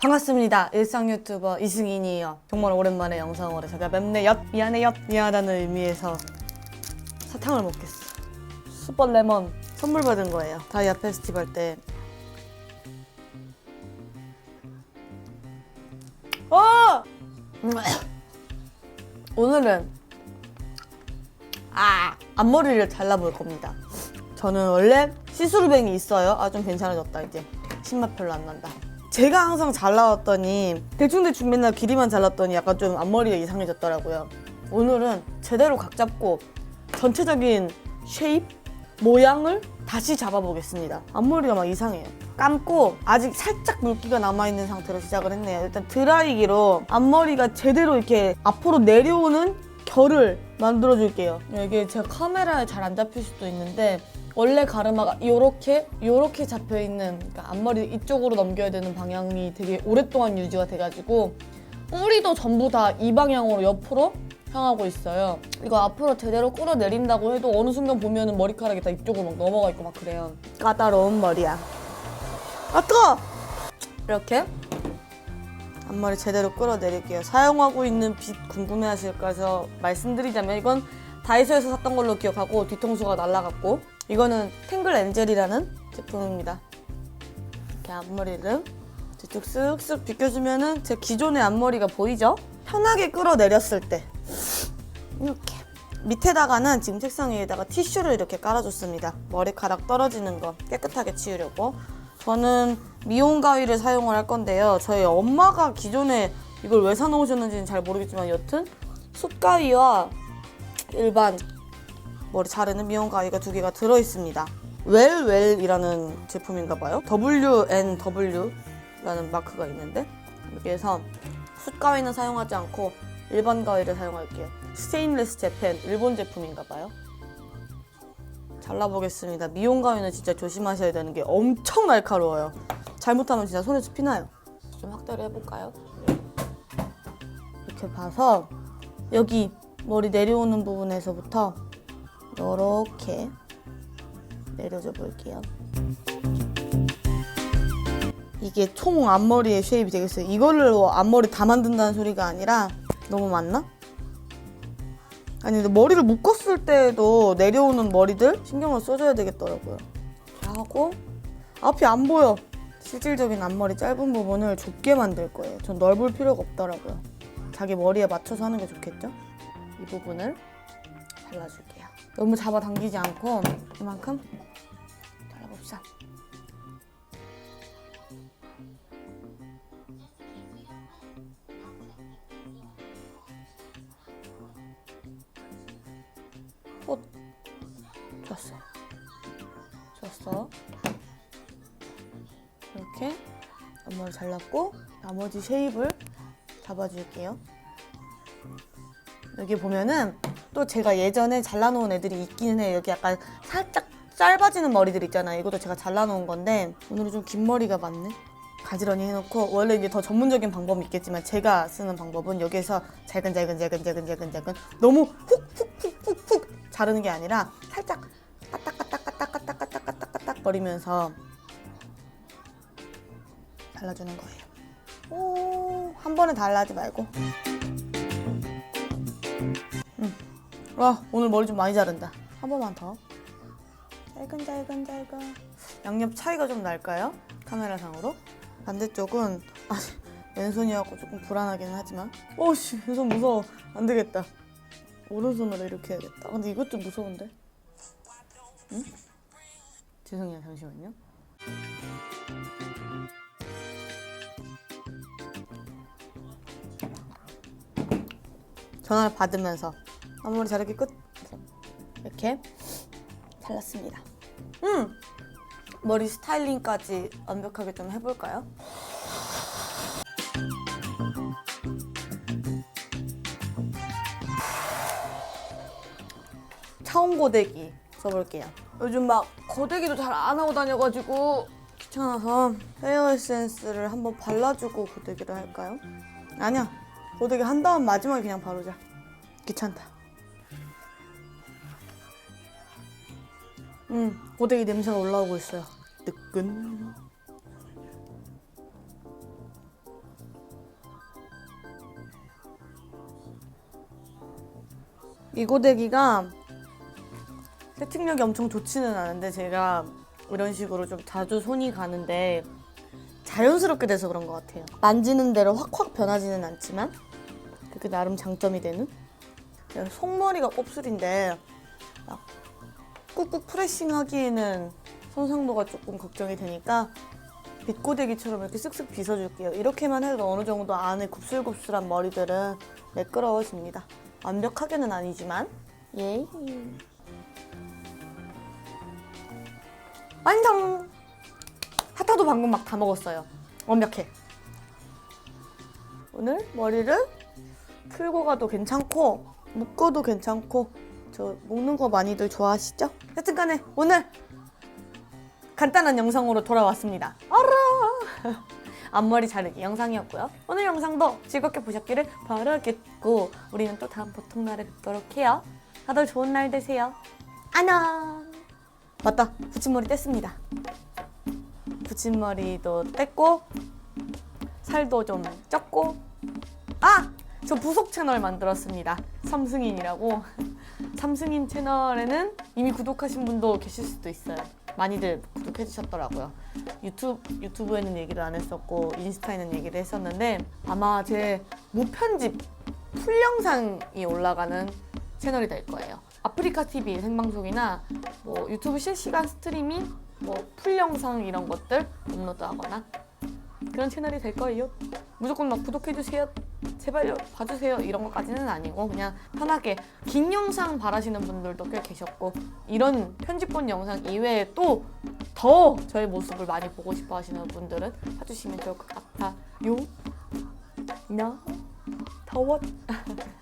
반갑습니다. 일상 유튜버 이승인이에요. 정말 오랜만에 영상으로 제가 맵네 엿 미안해 엿 미안하다는 의미에서 사탕을 먹겠어. 슈퍼 레몬 선물 받은 거예요. 다이아 페스티벌 때. 어! 오늘은 아 앞머리를 잘라볼 겁니다. 저는 원래 시스루뱅이 있어요. 아 좀 괜찮아졌다 이제 신맛 별로 안 난다. 제가 항상 잘라왔더니 대충대충 맨날 길이만 잘랐더니 약간 좀 앞머리가 이상해졌더라고요. 오늘은 제대로 각 잡고 전체적인 쉐입, 모양을 다시 잡아보겠습니다. 앞머리가 막 이상해요. 감고 아직 살짝 물기가 남아있는 상태로 시작을 했네요. 일단 드라이기로 앞머리가 제대로 이렇게 앞으로 내려오는 결을 만들어줄게요. 이게 제가 카메라에 잘 안 잡힐 수도 있는데 원래 가르마가 이렇게 이렇게 잡혀 있는 그러니까 앞머리 이쪽으로 넘겨야 되는 방향이 되게 오랫동안 유지가 돼가지고 뿌리도 전부 다 이 방향으로 옆으로 향하고 있어요. 이거 앞으로 제대로 끌어 내린다고 해도 어느 순간 보면은 머리카락이 다 이쪽으로 막 넘어가 있고 막 그래요. 까다로운 머리야. 아 뜨거! 이렇게 앞머리 제대로 끌어내릴게요. 사용하고 있는 빗 궁금해하실까 해서 말씀드리자면 이건 다이소에서 샀던 걸로 기억하고 뒤통수가 날라갔고 이거는 탱글 엔젤이라는 제품입니다. 이렇게 앞머리를 뒤쪽 쓱쓱 비껴주면은 제 기존의 앞머리가 보이죠? 편하게 끌어내렸을 때 이렇게 밑에다가는 지금 책상 위에다가 티슈를 이렇게 깔아줬습니다. 머리카락 떨어지는 거 깨끗하게 치우려고. 저는 미용 가위를 사용을 할 건데요. 저희 엄마가 기존에 이걸 왜 사놓으셨는지는 잘 모르겠지만 여튼 숯가위와 일반 머리 자르는 미용 가위가 두 개가 들어 있습니다. 웰웰이라는 제품인가 봐요. WNW라는 마크가 있는데 여기에서 숯가위는 사용하지 않고 일반 가위를 사용할게요. 스테인리스 재팬 일본 제품인가 봐요. 잘라보겠습니다. 미용 가위는 진짜 조심하셔야 되는 게 엄청 날카로워요. 잘못하면 진짜 손에서 피나요. 좀 확대를 해볼까요? 이렇게 봐서 여기 머리 내려오는 부분에서부터 이렇게 내려줘 볼게요. 이게 총 앞머리의 쉐입이 되겠어요. 이걸로 앞머리 다 만든다는 소리가 아니라 너무 많나? 아니 근데 머리를 묶었을 때도 내려오는 머리들 신경을 써줘야 되겠더라고요. 하고 앞이 안 보여. 실질적인 앞머리 짧은 부분을 좁게 만들 거예요. 전 넓을 필요가 없더라고요. 자기 머리에 맞춰서 하는 게 좋겠죠? 이 부분을 잘라줄게요. 너무 잡아당기지 않고 이만큼 어, 좋았어. 좋았어. 이렇게 앞머리 잘랐고 나머지 쉐입을 잡아줄게요. 여기 보면은 또 제가 예전에 잘라놓은 애들이 있기는 해요. 여기 약간 살짝 짧아지는 머리들 있잖아요. 이것도 제가 잘라놓은 건데 오늘은 좀 긴 머리가 많네. 가지런히 해놓고 원래 이제 더 전문적인 방법이 있겠지만 제가 쓰는 방법은 여기에서 잘근잘근잘근잘근잘근잘근 너무 훅훅훅훅훅 자르는 게 아니라 살짝 까딱까딱까딱까딱까딱까딱 거리면서 잘라주는 거예요. 오, 한 번에 달라지 말고. 음. 와, 오늘 머리 좀 많이 자른다. 한 번만 더. 잘근잘근잘근. 양옆 차이가 좀 날까요? 카메라상으로? 반대쪽은 아, 왼손이어서 조금 불안하긴 하지만 오씨 왼손 무서워 안 되겠다 오른손으로 이렇게 해야겠다. 근데 이것 좀 무서운데? 응? 죄송해요 잠시만요. 전화를 받으면서 앞머리 자르기 끝. 이렇게 잘랐습니다. 음! 머리 스타일링까지 완벽하게 좀 해볼까요? 차원 고데기 써볼게요. 요즘 막 고데기도 잘 안 하고 다녀가지고 귀찮아서 헤어 에센스를 한번 발라주고 고데기를 할까요? 아니야. 고데기 한 다음 마지막에 그냥 바르자. 귀찮다. 음, 고데기 냄새가 올라오고 있어요. 뜨끈. 이 고데기가 세팅력이 엄청 좋지는 않은데 제가 이런 식으로 좀 자주 손이 가는데 자연스럽게 돼서 그런 것 같아요. 만지는 대로 확확 변하지는 않지만 그게 나름 장점이 되는. 속머리가 곱슬인데 막 꾹꾹 프레싱하기에는 손상도가 조금 걱정이 되니까 빗고데기처럼 이렇게 쓱쓱 빗어줄게요. 이렇게만 해도 어느 정도 안에 곱슬곱슬한 머리들은 매끄러워집니다. 완벽하게는 아니지만 예. 완성! 핫타도 방금 막 다 먹었어요. 완벽해. 오늘 머리를 풀고 가도 괜찮고 묶어도 괜찮고 저 묶는 거 많이들 좋아하시죠? 하여튼 간에 오늘 간단한 영상으로 돌아왔습니다. 알아! 앞머리 자르기 영상이었고요. 오늘 영상도 즐겁게 보셨기를 바라겠고 우리는 또 다음 보통날에 뵙도록 해요. 다들 좋은 날 되세요. 안녕! 맞다. 붙임머리 뗐습니다. 붙임머리도 뗐고 살도 좀 쪘고 아! 저 부속 채널 만들었습니다. 삼승인이라고. 삼승인 채널에는 이미 구독하신 분도 계실 수도 있어요. 많이들 구독해 주셨더라고요. 유튜브, 유튜브에는 얘기를 안 했었고 인스타에는 얘기를 했었는데 아마 제 무편집 풀 영상이 올라가는 채널이 될 거예요. 아프리카 TV 생방송이나 뭐 유튜브 실시간 스트리밍, 뭐 풀 영상 이런 것들 업로드하거나 그런 채널이 될 거예요. 무조건 막 구독해 주세요. 제발요 봐주세요 이런 것까지는 아니고 그냥 편하게 긴 영상 바라시는 분들도 꽤 계셨고 이런 편집본 영상 이외에 또 더 저의 모습을 많이 보고 싶어 하시는 분들은 봐주시면 좋을 것 같아요. 나 더워